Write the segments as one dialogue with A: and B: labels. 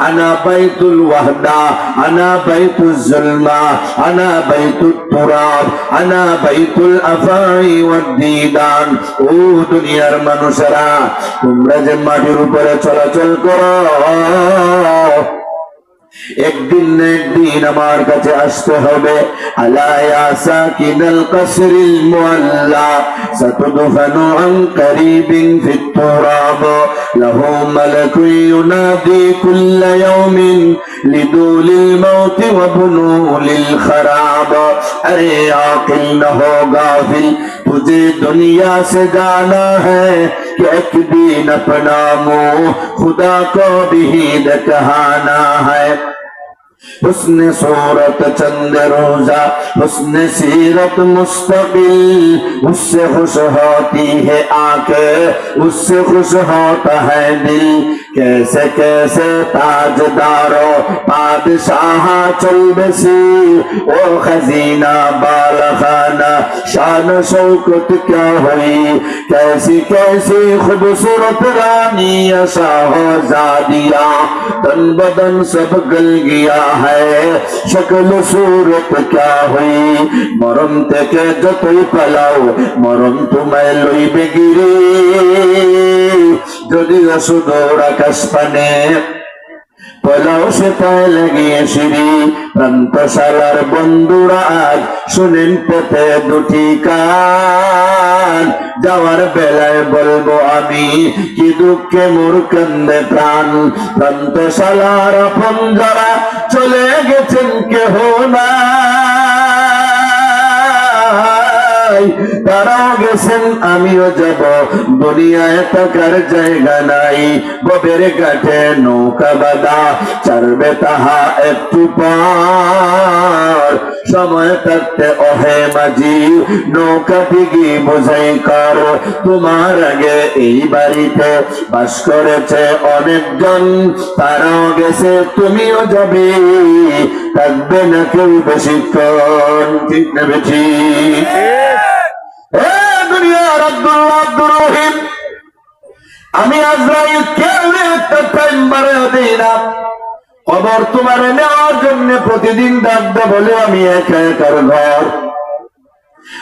A: أنا بيت الوحدة أنا بيت الظلمة أنا بيت التراب أنا بيت الأفاعي والديدان ও দুনিয়ার মানুষেরা তোমরা যে মাটির উপরে চলাচল করো একদিন না একদিন আমার কাছে আসতে হবে আলায়া সাকিনাল কসরিল মুআল্লা সাতুদফানু আন করিবিন ফিত তুরাব لہو ملک ینادی کل یوم لدول الموت و وبنول الخراب. ارے عاقل نہ ہو غافل، تجھے دنیا سے جانا ہے کہ ایک دین اپنا مو خدا کو بھی دکھانا ہے۔ حسن صورت چند روزہ، حسن سیرت مستقل، اس سے خوش ہوتی ہے آنکھ اس سے خوش ہوتا ہے دل۔ کیسے کیسے تاج دارو چل بسی او خزینہ بال خانہ شان شوکت کیا ہوئی؟ کیسی کیسی خوبصورت رانی شاہ زادیا تن بدن سب گل گیا۔ ہے شکل صورت کیا ہوئی মরণ থেকে যতই পালাও মরণ তোমায় লইবে গিরি যদি সুদূর আকাশ পানে পলাও সে পায়ে লাগিয়ে সিঁড়ি প্রান্তশালার বন্ধুরা শুনেন পেতে দুটি কান যাওয়ার বেলায় বলব আমি কি দুঃখে মোর কান্দে প্রাণ প্রান্তশালার আপন যারা তারাও গেছেন, আমিও যাব। দুনিয়ায় থাকার জায়গা নাই। ববের কাঠে নৌকা বাদা চারবে তাহা একটু পর সময় থাকতে ওহে মাঝি, নৌকা দিগি বোঝাই কর, তোমার আগে এই বাড়িতে বাস করেছে অনেকজন। তারাও গেছে, তুমিও যাবে, থাকবে না কেউ বেশিক্ষণ। ঠিক না বেশি দুনিয়ার আমি আজরাইল কেউ একটা টাইম বাড়ে দিই না খবর তোমার নেওয়ার জন্য প্রতিদিন ডাকতে বলে আমি একা একার ঘর।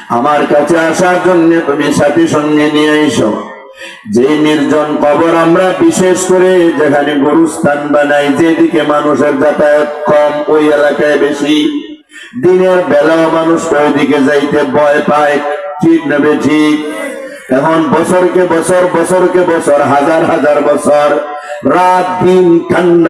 A: আমার কাছে আসার জন্য তুমি সাথী সঙ্গে নিয়ে এসো। যে নির্জন কবর আমরা বিশেষ করে যেখানে গরুস্থান বানাই, যেদিকে মানুষের যাতায়াত কম, ওই এলাকায় বেশি। দিনের বেলাও মানুষ ওইদিকে যাইতে ভয় পায়। ঠিক নেবে ঠিক? এখন বছরকে বছর বছরকে বছর, হাজার হাজার বছর। রাত, দিন, ঠান্ডা।